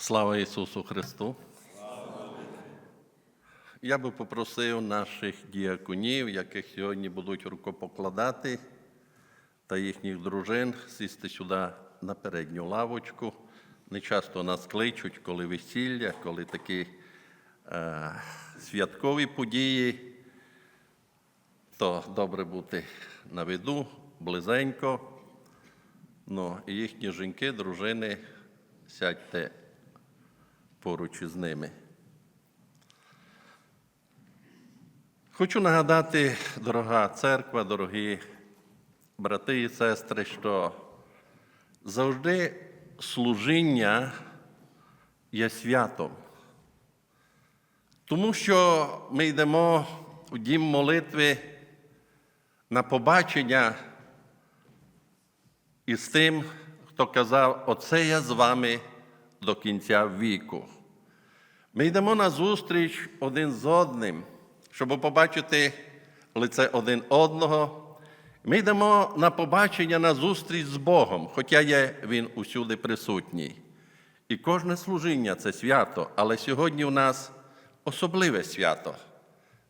Слава Ісусу Христу! Я би попросив наших діаконів, яких сьогодні будуть рукопокладати, та їхніх дружин сісти сюди на передню лавочку. Не часто нас кличуть, коли весілля, коли такі е, святкові події, то добре бути на виду, близенько. Ну, і їхні жінки, дружини, сядьте поруч із ними. Хочу нагадати, дорога церква, дорогі брати і сестри, що завжди служіння є святом. Тому що ми йдемо у дім молитви на побачення із тим, хто казав, оце я з вами до кінця віку. Ми йдемо на зустріч один з одним, щоб побачити лице один одного. Ми йдемо на побачення на зустріч з Богом, хоча є Він усюди присутній. І кожне служіння це свято, але сьогодні у нас особливе свято.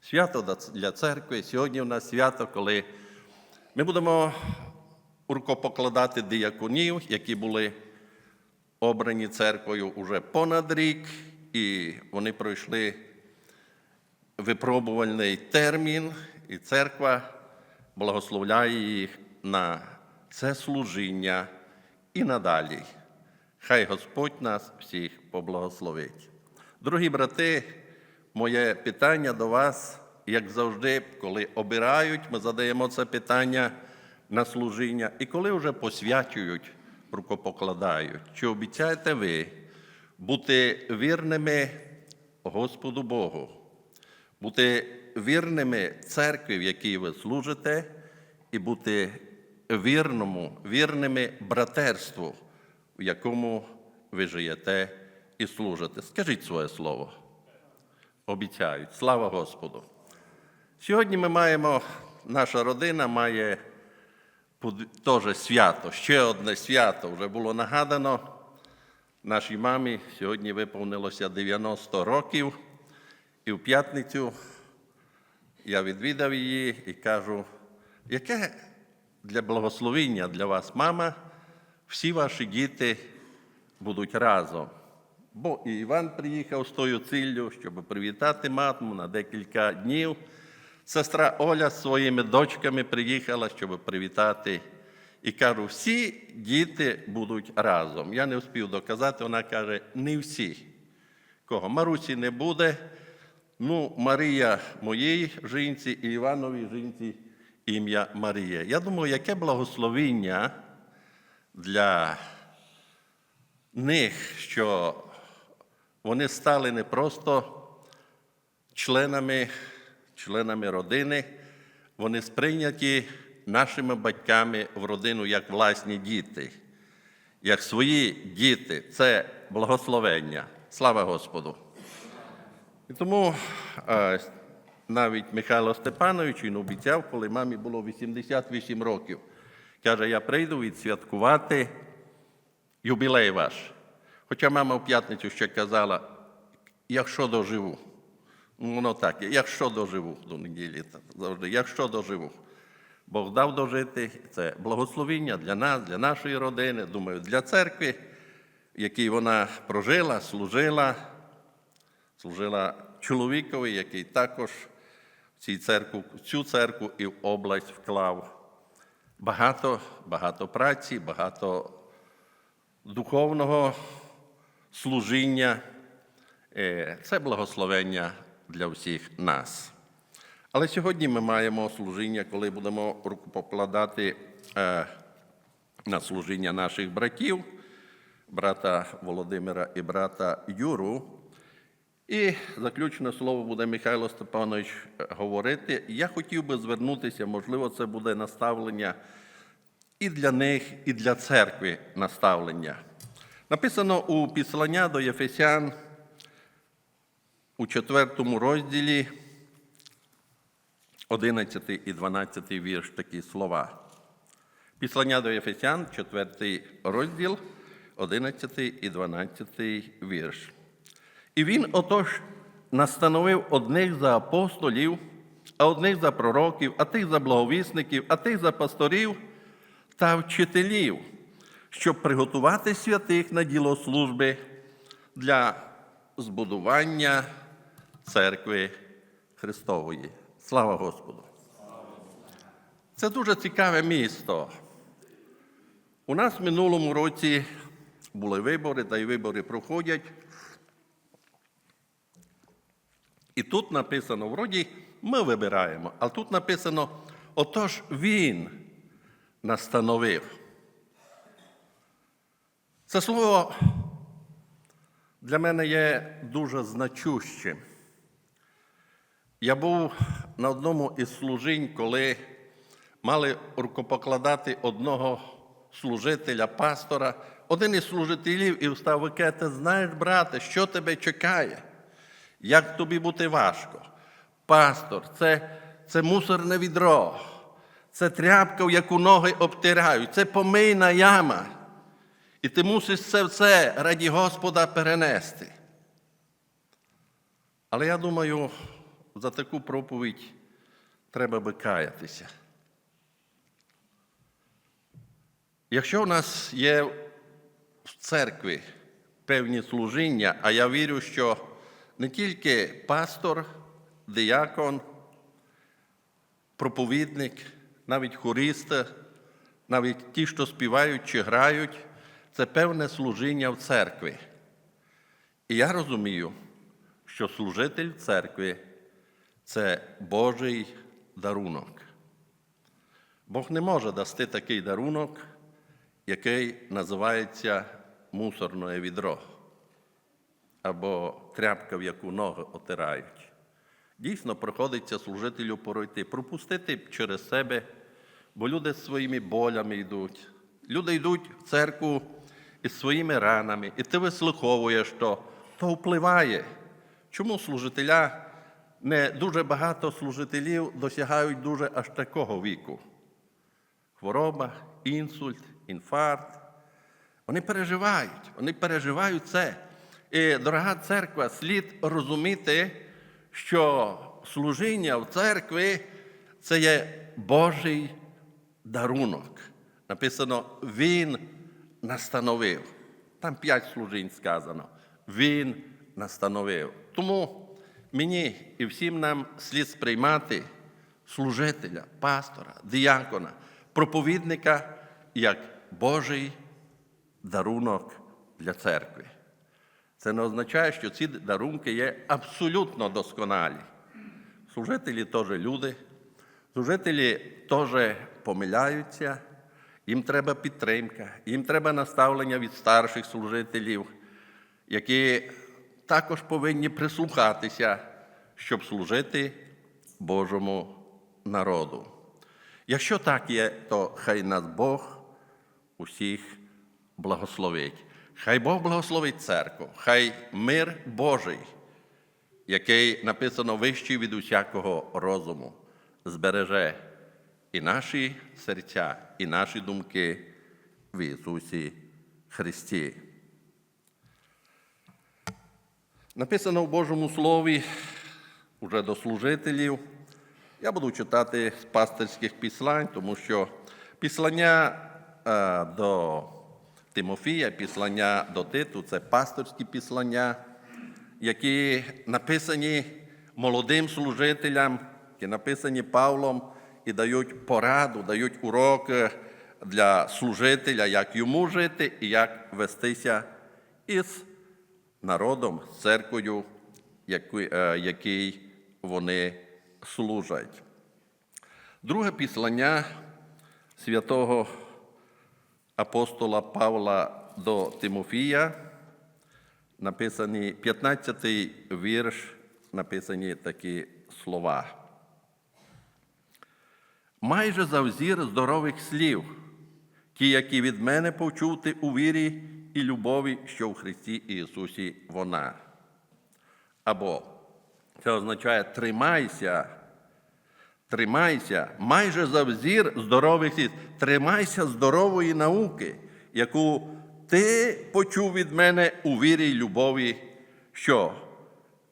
Свято для церкви. Сьогодні у нас свято, коли ми будемо рукопокладати дияконів, які були обрані церквою уже понад рік, і вони пройшли випробувальний термін, і церква благословляє їх на це служіння і надалі. Хай Господь нас всіх поблагословить. Дорогі брати, моє питання до вас, як завжди, коли обирають, ми задаємо це питання на служіння, і коли вже посвячують, рукопокладають. Чи обіцяєте ви бути вірними Господу Богу, бути вірними церкві, в якій ви служите, і бути вірному, вірними братерству, в якому ви живете і служите? Скажіть своє слово. Обіцяють. Слава Господу! Сьогодні ми маємо, наша родина має теж свято, ще одне свято вже було нагадано. Нашій мамі сьогодні виповнилося 90 років, і в п'ятницю я відвідав її і кажу, яке для благословення для вас, мама, всі ваші діти будуть разом. Бо і Іван приїхав з тою ціллю, щоб привітати маму на декілька днів. Сестра Оля з своїми дочками приїхала, щоб привітати. І кажу, всі діти будуть разом. Я не встиг доказати, вона каже, не всі. Кого? Марусі не буде. Ну, Марія моїй жінці і Івановій жінці ім'я Марія. Я думаю, яке благословіння для них, що вони стали не просто членами членами родини, вони сприйняті нашими батьками в родину як власні діти, як свої діти. Це благословення. Слава Господу! І тому навіть Михайло Степанович він обіцяв, коли мамі було 88 років, каже, я прийду відсвяткувати юбілей ваш. Хоча мама в п'ятницю ще казала, якщо доживу. Воно так, якщо доживу до неділі, завжди, якщо доживу. Бог дав дожити, це благословіння для нас, для нашої родини, думаю, для церкви, в якій вона прожила, служила, служила чоловікові, який також в цій церкву, в цю церкву і в область вклав. Багато, багато праці, багато духовного служіння. Е, Це благословення для всіх нас. Але сьогодні ми маємо служіння, коли будемо руку покладати е, на служіння наших братів, брата Володимира і брата Юру. І заключне слово буде Михайло Степанович говорити. Я хотів би звернутися, можливо, це буде наставлення і для них, і для церкви наставлення. Написано у післання до Єфесян у четвертому розділі 11 і 12 вірш такі слова. Післання до Ефесян, 4 розділ, 11 і 12 вірш. І він отож настановив одних за апостолів, а одних за пророків, а тих за благовісників, а тих за пасторів та вчителів, щоб приготувати святих на діло служби для збудування церкви Христової. Слава Господу! Це дуже цікаве місто. У нас в минулому році були вибори, та й вибори проходять. І тут написано, вроді ми вибираємо, а тут написано, отож він настановив. Це слово для мене є дуже значущим. Я був на одному із служінь, коли мали рукопокладати одного служителя, пастора. Один із служителів і встав і ти знаєш, брате, що тебе чекає? Як тобі бути важко? Пастор, це, це мусорне відро, це тряпка, в яку ноги обтирають, це помийна яма. І ти мусиш це все раді Господа перенести. Але я думаю, за таку проповідь треба би каятися. Якщо у нас є в церкві певні служіння, а я вірю, що не тільки пастор, диякон, проповідник, навіть хористи, навіть ті, що співають чи грають, це певне служіння в церкві. І я розумію, що служитель в церкві це Божий дарунок. Бог не може дасти такий дарунок, який називається мусорне відро або тряпка, в яку ноги отирають. Дійсно, приходиться служителю пройти, пропустити через себе, бо люди з своїми болями йдуть. Люди йдуть в церкву із своїми ранами, і ти вислуховуєш то, то впливає. Чому служителя не дуже багато служителів досягають дуже аж такого віку? Хвороба, інсульт, інфаркт. Вони переживають, вони переживають це. І, дорога церква, слід розуміти, що служіння в церкві це є Божий дарунок. Написано, Він настановив. Там п'ять служінь сказано. Він настановив. Тому мені і всім нам слід сприймати служителя, пастора, діякона, проповідника як Божий дарунок для церкви. Це не означає, що ці дарунки є абсолютно досконалі. Служителі теж люди, служителі теж помиляються, їм треба підтримка, їм треба наставлення від старших служителів, які також повинні прислухатися, щоб служити Божому народу. Якщо так є, то хай нас Бог усіх благословить. Хай Бог благословить церкву, хай мир Божий, який написано вищий від усякого розуму, збереже і наші серця, і наші думки в Ісусі Христі. Написано в Божому Слові уже до служителів. Я буду читати з пастирських післань, тому що післання е, до Тимофія, післання до Титу це пасторські післання, які написані молодим служителям, які написані Павлом і дають пораду, дають урок е, для служителя, як йому жити і як вестися із народом, церквою, е, який вони служать. Друге післання святого апостола Павла до Тимофія, написані 15 вірш, написані такі слова. Майже за взір здорових слів, ті, які від мене почув ти у вірі і любові, що в Христі Ісусі вона. Або це означає тримайся, тримайся, майже за взір здорових слів, тримайся здорової науки, яку ти почув від мене у вірі й любові, що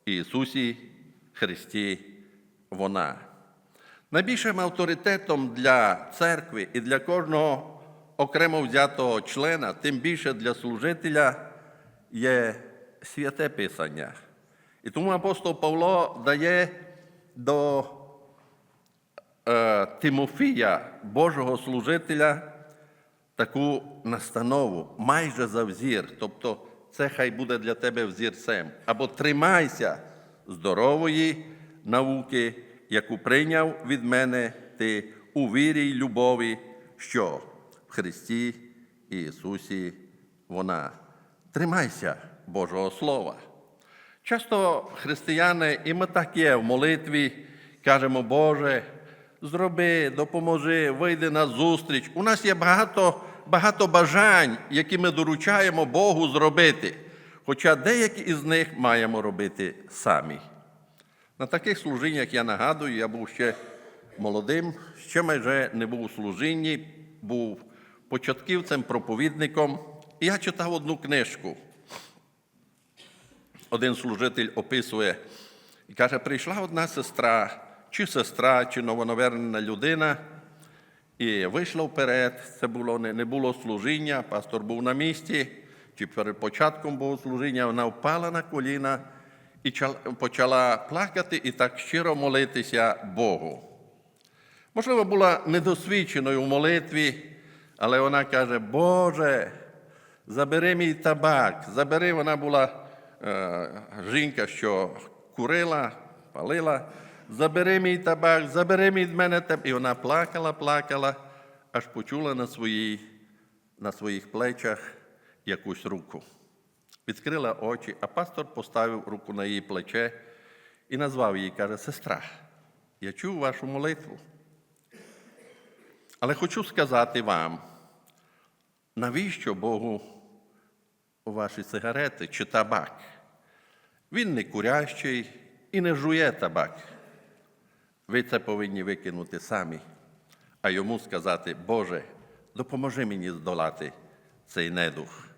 Ісусі Христі вона. Найбільшим авторитетом для церкви і для кожного окремо взятого члена, тим більше для служителя, є святе Писання. І тому апостол Павло дає до е, Тимофія, Божого служителя, таку настанову, майже за взір. Тобто це хай буде для тебе взірцем. Або тримайся здорової науки, яку прийняв від мене ти у вірі й любові, що в Христі Ісусі вона. Тримайся Божого Слова. Часто християни, і ми так є в молитві, кажемо, Боже, зроби, допоможи, вийди на зустріч. У нас є багато, багато бажань, які ми доручаємо Богу зробити. Хоча деякі із них маємо робити самі. На таких служіннях я нагадую, я був ще молодим, ще майже не був у служінні, був початківцем, проповідником. І я читав одну книжку один служитель описує і каже: прийшла одна сестра, чи сестра, чи новонавернена людина, і вийшла вперед. Це було не, не було служіння, пастор був на місці, чи перед початком було служіння, вона впала на коліна і почала плакати і так щиро молитися Богу. Можливо, була недосвідченою в молитві, але вона каже: Боже, забери мій табак, забери, вона була е, жінка, що курила, палила, забери мій табак, забери від мене табак. І вона плакала, плакала, аж почула на, своїй, на своїх плечах якусь руку. Відкрила очі, а пастор поставив руку на її плече і назвав її, каже, сестра, я чув вашу молитву. Але хочу сказати вам, навіщо Богу ваші сигарети чи табак? Він не курящий і не жує табак. Ви це повинні викинути самі, а йому сказати, Боже, допоможи мені здолати цей недух.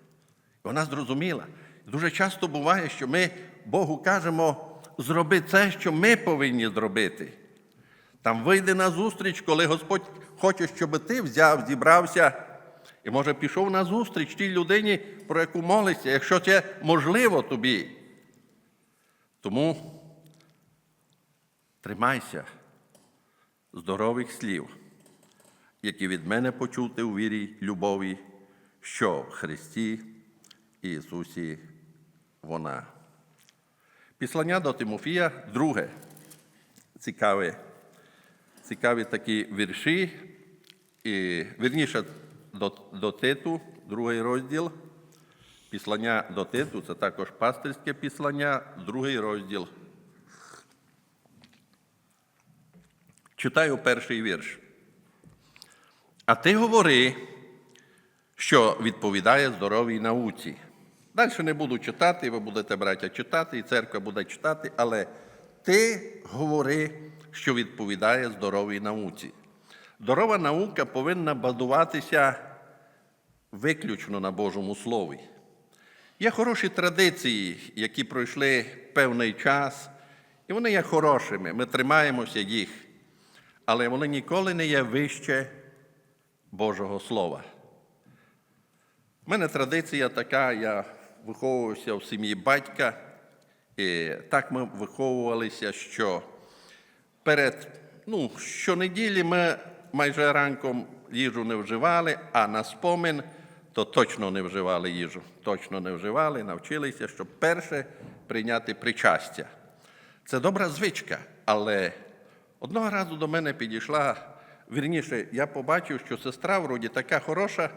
Вона зрозуміла. Дуже часто буває, що ми Богу кажемо, зроби це, що ми повинні зробити. Там вийди на зустріч, коли Господь хоче, щоб ти взяв, зібрався і, може, пішов на зустріч тій людині, про яку молишся, якщо це можливо тобі. Тому тримайся здорових слів, які від мене почути у вірі любові, що в Христі Ісусі вона. Післання до Тимофія, друге, цікаве цікаві такі вірші, і вірніше до, до Титу, другий розділ. Післання до Титу, це також пастирське післання, другий розділ. Читаю перший вірш. А ти говори, що відповідає здоровій науці. Далі не буду читати, ви будете, браття, читати, і церква буде читати, але ти говори, що відповідає здоровій науці. Здорова наука повинна базуватися виключно на Божому Слові. Є хороші традиції, які пройшли певний час, і вони є хорошими, ми тримаємося їх, але вони ніколи не є вище Божого Слова. У мене традиція така, я виховувався в сім'ї батька, і так ми виховувалися, що перед ну, щонеділі ми майже ранком їжу не вживали, а на спомин то точно не вживали їжу. Точно не вживали, навчилися, щоб перше прийняти причастя. Це добра звичка, але одного разу до мене підійшла, вірніше, я побачив, що сестра вроді така хороша,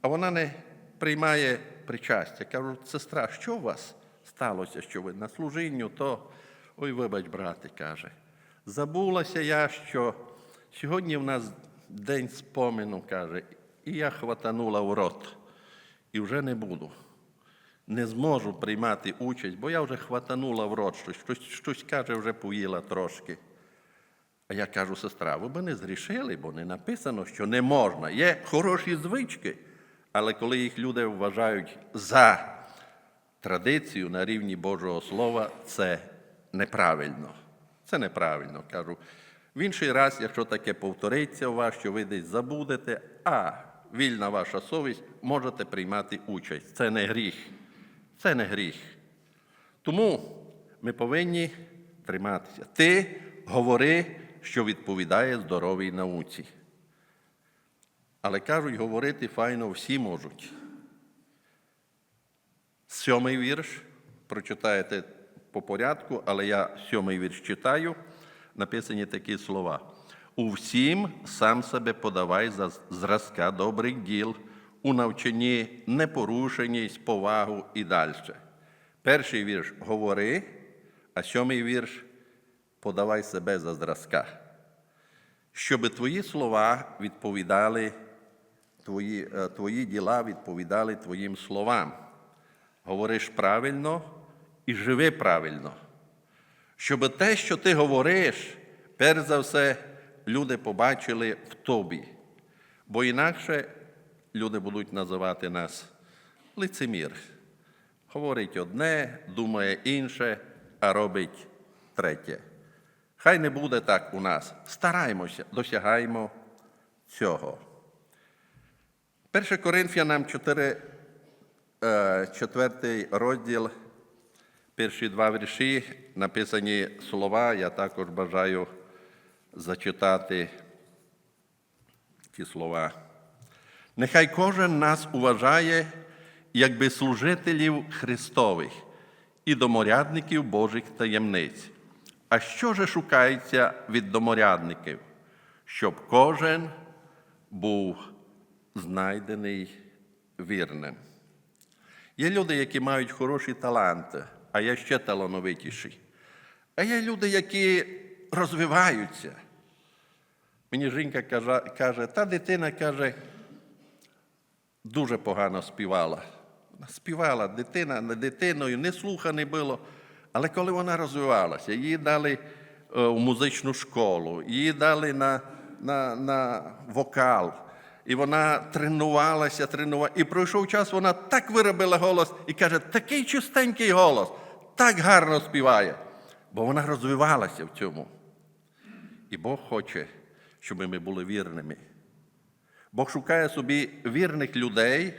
а вона не приймає причастя. Кажу, сестра, що у вас сталося, що ви на служінню, то ой, вибач, брате, каже. Забулася я, що сьогодні в нас день спомину, каже, і я хватанула в рот. І вже не буду. Не зможу приймати участь, бо я вже хватанула в рот щось, щось, щось каже, вже поїла трошки. А я кажу, сестра, ви б не зрішили, бо не написано, що не можна. Є хороші звички, Але коли їх люди вважають за традицію на рівні Божого Слова, це неправильно. Це неправильно, кажу. В інший раз, якщо таке повториться у вас, що ви десь забудете, а вільна ваша совість, можете приймати участь. Це не гріх. Це не гріх. Тому ми повинні триматися. Ти говори, що відповідає здоровій науці. Але кажуть, говорити файно всі можуть. Сьомий вірш, прочитаєте по порядку, але я сьомий вірш читаю, написані такі слова. У всім сам себе подавай за зразка добрих діл, у навчанні непорушеність, повагу і далі. Перший вірш говори, а сьомий вірш подавай себе за зразка. Щоб твої слова відповідали, твої, е, твої діла відповідали твоїм словам говориш правильно і живи правильно. Щоб те, що ти говориш, перш за все, люди побачили в тобі. Бо інакше люди будуть називати нас лицемір. Говорить одне, думає інше, а робить третє. Хай не буде так у нас. Стараймося, досягаємо цього. 1 Коринфянам 4, е, четвертий розділ, перші два вірші, написані слова, я також бажаю зачитати ті слова. Нехай кожен нас уважає, якби служителів Христових і доморядників Божих таємниць. А що же шукається від доморядників? Щоб кожен був знайдений вірним. Є люди, які мають хороші таланти, а є ще талановитіші. А є люди, які розвиваються. Мені жінка каже, каже, та дитина каже, дуже погано співала. Вона співала дитина не дитиною, не слуха не було. Але коли вона розвивалася, її дали е, в музичну школу, її дали на, на, на вокал. І вона тренувалася, тренувалася. І пройшов час, вона так виробила голос і каже, такий чистенький голос, так гарно співає. Бо вона розвивалася в цьому. І Бог хоче, щоб ми були вірними. Бог шукає собі вірних людей.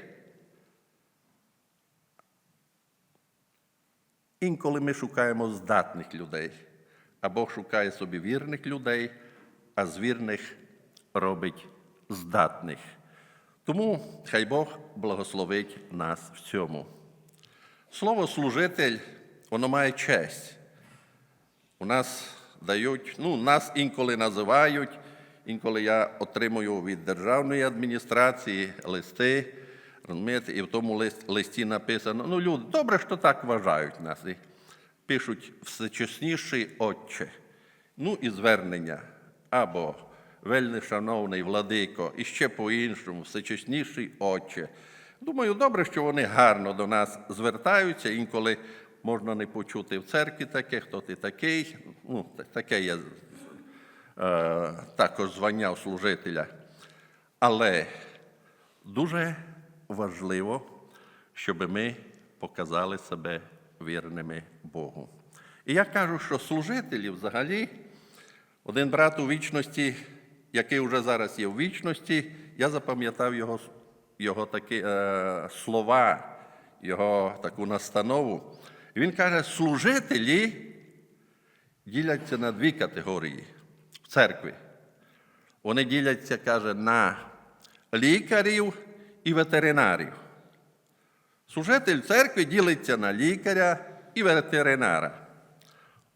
Інколи ми шукаємо здатних людей, а Бог шукає собі вірних людей, а з вірних робить здатних. Тому хай Бог благословить нас в цьому. Слово служитель, воно має честь. У нас дають, ну, нас інколи називають, інколи я отримую від державної адміністрації листи, розумієте, і в тому лист, листі написано, ну, люди, добре, що так вважають нас. І пишуть всечесніший Отче. Ну і звернення. Або вельми шановний владико, і ще по-іншому, всечесніший Отче. Думаю, добре, що вони гарно до нас звертаються, інколи можна не почути в церкві таке, хто ти такий. Ну, таке є е, також звання служителя. Але дуже важливо, щоб ми показали себе вірними Богу. І я кажу, що служителі взагалі, один брат у вічності, який вже зараз є в вічності, я запам'ятав його, його такі е, слова, його таку настанову. І він каже, служителі діляться на дві категорії в церкві. Вони діляться, каже, на лікарів і ветеринарів. Служитель церкви ділиться на лікаря і ветеринара.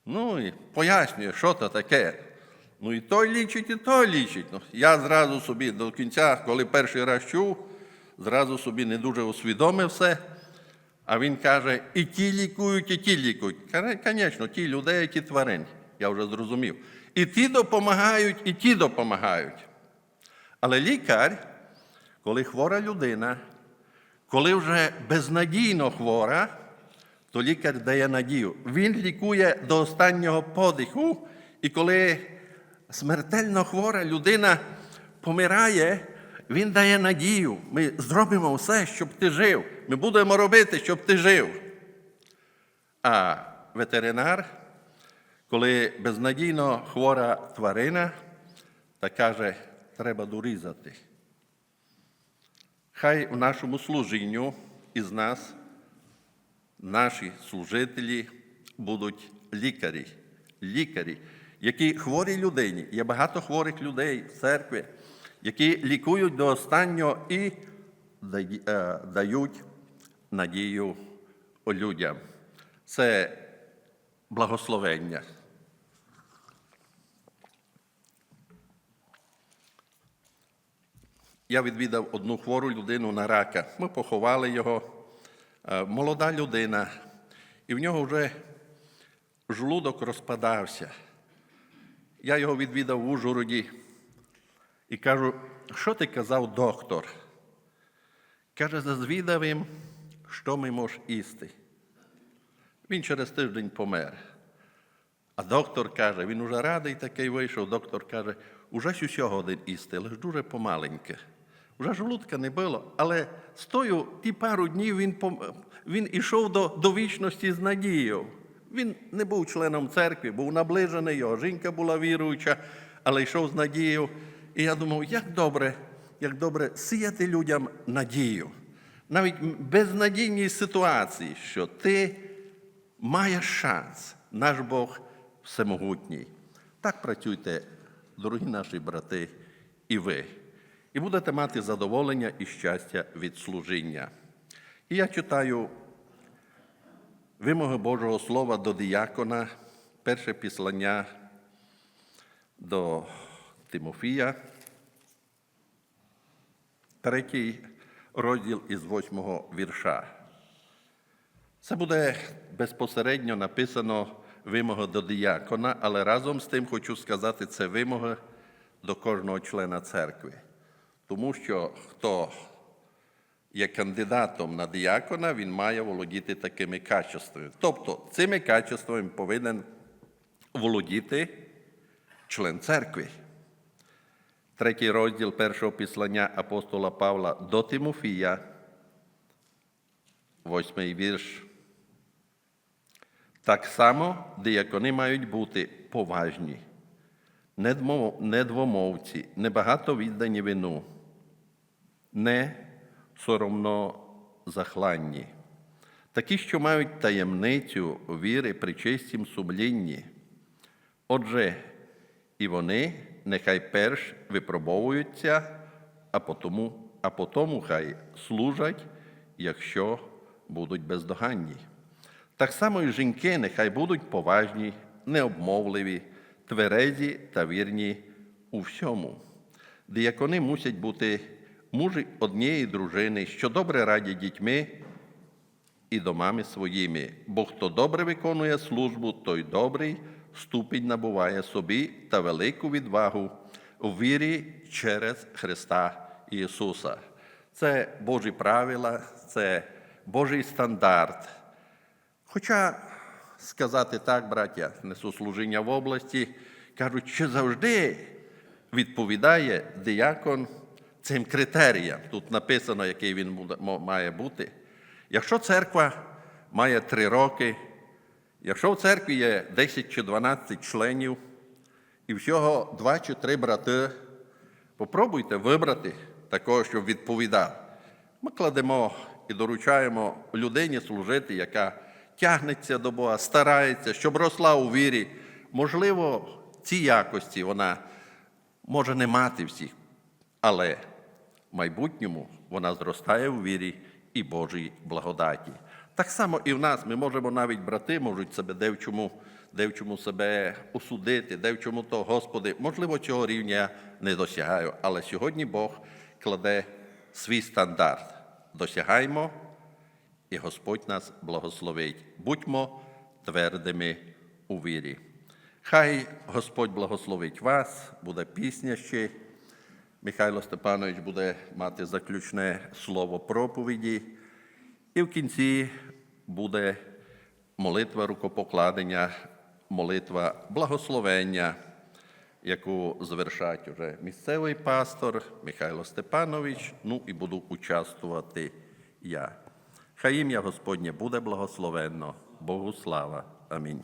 Ну і пояснює, що це таке. Ну і той лічить, і той лічить. Ну, я зразу собі до кінця, коли перший раз чув, зразу собі не дуже усвідомив все. А він каже, і ті лікують, і ті лікують. Каже, Звісно, ті людей, які тварин. Я вже зрозумів. І ті допомагають, і ті допомагають. Але лікар, коли хвора людина, коли вже безнадійно хвора, то лікар дає надію. Він лікує до останнього подиху, і коли смертельно хвора людина помирає, Він дає надію. Ми зробимо все, щоб ти жив. Ми будемо робити, щоб ти жив. А ветеринар, коли безнадійно хвора тварина, та каже, треба дорізати. Хай в нашому служінню із нас наші служителі будуть лікарі, лікарі, які хворі людині. Є багато хворих людей в церкві, які лікують до останнього і е, дають надію людям. Це благословення. Я відвідав одну хвору людину на рака. Ми поховали його. Е, Молода людина, і в нього вже жлудок розпадався. Я його відвідав в Ужгороді і кажу, що ти казав доктор? Каже, зазвідав їм, що ми мож їсти. Він через тиждень помер. А доктор каже, він уже радий такий вийшов. Доктор каже, уже ж усього один їсти, але ж дуже помаленьке. Уже жлудка не було, але з тою ті пару днів він, пом- він ішов до, до вічності з надією. Він не був членом церкви, був наближений, його жінка була віруюча, але йшов з надією. І я думав, як добре, як добре сіяти людям надію. Навіть в безнадійній ситуації, що ти маєш шанс, наш Бог всемогутній. Так працюйте, дорогі наші брати, і ви. І будете мати задоволення і щастя від служіння. І я читаю вимоги Божого Слова до діякона, перше післання до Тимофія, третій розділ із восьмого вірша. Це буде безпосередньо написано вимога до діякона, але разом з тим хочу сказати, це вимога до кожного члена церкви. Тому що хто є кандидатом на діякона, він має володіти такими качествами. Тобто цими качествами повинен володіти член церкви. Третій розділ першого післання апостола Павла до Тимофія, восьмий вірш. Так само диякони мають бути поважні, недвомовці, небагато віддані вину, не соромно захланні, такі, що мають таємницю віри при чистім сумлінні. Отже, і вони нехай перш випробовуються, а потому, а потому хай служать, якщо будуть бездоганні. Так само і жінки нехай будуть поважні, необмовливі, тверезі та вірні у всьому. Діякони мусять бути мужі однієї дружини, що добре радять дітьми і домами своїми. Бо хто добре виконує службу, той добрий ступінь набуває собі та велику відвагу у вірі через Христа Ісуса. Це Божі правила, це Божий стандарт. Хоча сказати так, браття, несу служіння в області, кажуть, чи завжди відповідає диякон цим критеріям. Тут написано, який він має бути. Якщо церква має три роки, якщо в церкві є 10 чи 12 членів, і всього два чи три брати, попробуйте вибрати такого, щоб відповідав. Ми кладемо і доручаємо людині служити, яка тягнеться до Бога, старається, щоб росла у вірі. Можливо, ці якості вона може не мати всіх, але майбутньому вона зростає у вірі і Божій благодаті. Так само і в нас ми можемо навіть брати можуть себе де в чому, де в чому себе осудити, чому то, Господи, можливо, цього рівня я не досягаю, але сьогодні Бог кладе свій стандарт. Досягаймо, і Господь нас благословить. Будьмо твердими у вірі. Хай Господь благословить вас, буде пісня ще. Михайло Степанович буде мати заключне слово проповіді. І в кінці буде молитва рукопокладення, молитва благословення. яку завершать уже місцевий пастор Михайло Степанович, ну і буду участвувати я. Хай ім'я Господнє буде благословенно. Богу слава. Амінь.